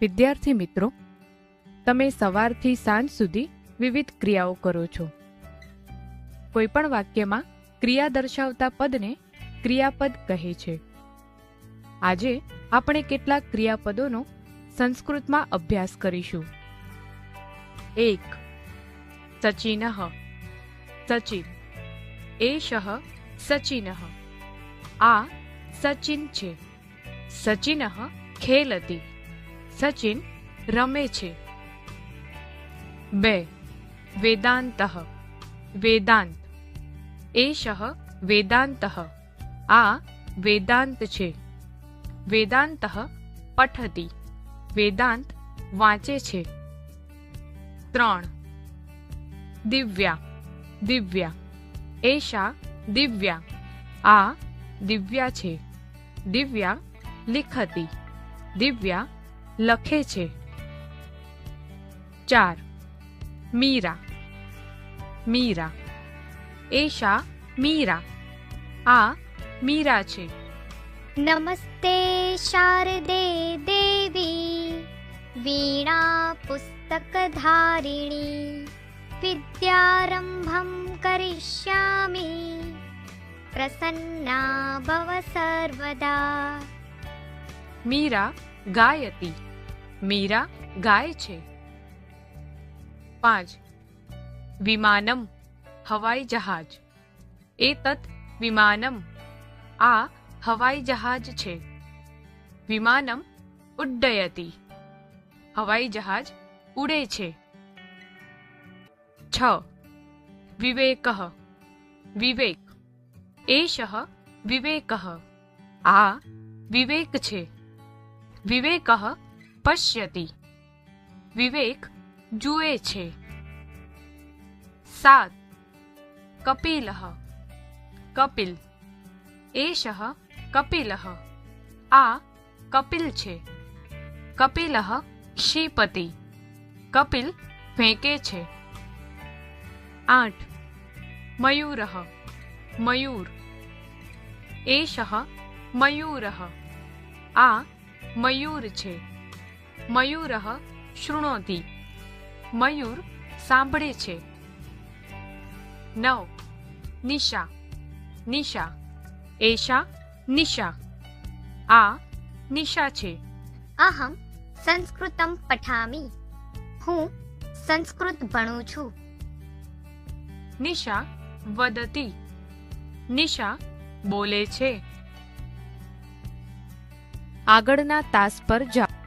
વિદ્યાર્થી મિત્રો, તમે સવારથી સાંજ સુધી વિવિધ ક્રિયાઓ કરો છો. કોઈપણ વાક્યમાં ક્રિયા દર્શાવતા પદને ક્રિયાપદ કહે છે. આજે આપણે કેટલાક ક્રિયાપદોનો સંસ્કૃતમાં અભ્યાસ કરીશું. એક, સચિન સચિન. એશ સચિન. આ સચિન છે. સચિન ખેલતી. સચિન રમે છે. બે. વેદાંત. વેદાંત. એષ વેદાંત. આ વેદાંત છે. વેદાંત પઠતી. વેદાંત વાંચે છે. ત્રણ. દિવ્યા. દિવ્યા. એષા દિવ્યા. આ દિવ્યા છે. દિવ્યા લિખતી. દિવ્યા લખે છે. ચાર. મીરા. મીરા. એષા મીરા. આ મીરા છે. નમસ્તે શારદે દેવી. વીણા પુસ્તકધારિણી વિદ્યારંભમ કરિષ્યામિ. પ્રસન્ના ભવ સર્વદા. મીરા ગાયતી. મીરા ગાય છે. પાંચ. વિમાનમ, હવાઈ જહાજ. એતત વિમાનમ. આ હવાઈ જહાજ છે. વિમાનમ ઉડ્ડયતી. હવાઈ જહાજ ઉડે છે. છ. વિવેક. વિવેક. એશ વિવેક. આ વિવેક છે. વિવેક પશ્યતિ. વિવેક જુએ છે. સાત કપિલ. કપિલ. એશ કપિલ. આ કપિલ છે. કપિલ શ્રીપતિ. કપિલ ફેંકે છે. આઠ. મયુર. મયુર. એશ મયુર. આ મયુર છે. મયુર શૃણોતિ. મયુર સાંભળે છે. નવ. નિશા. નિશા. એશા નિશા. આ નિશા છે. અહમ સંસ્કૃતમ પઠામી. હું સંસ્કૃત ભણું છું. નિશા વદતી. નિશા બોલે છે. આગળના તાસ પર જાઓ.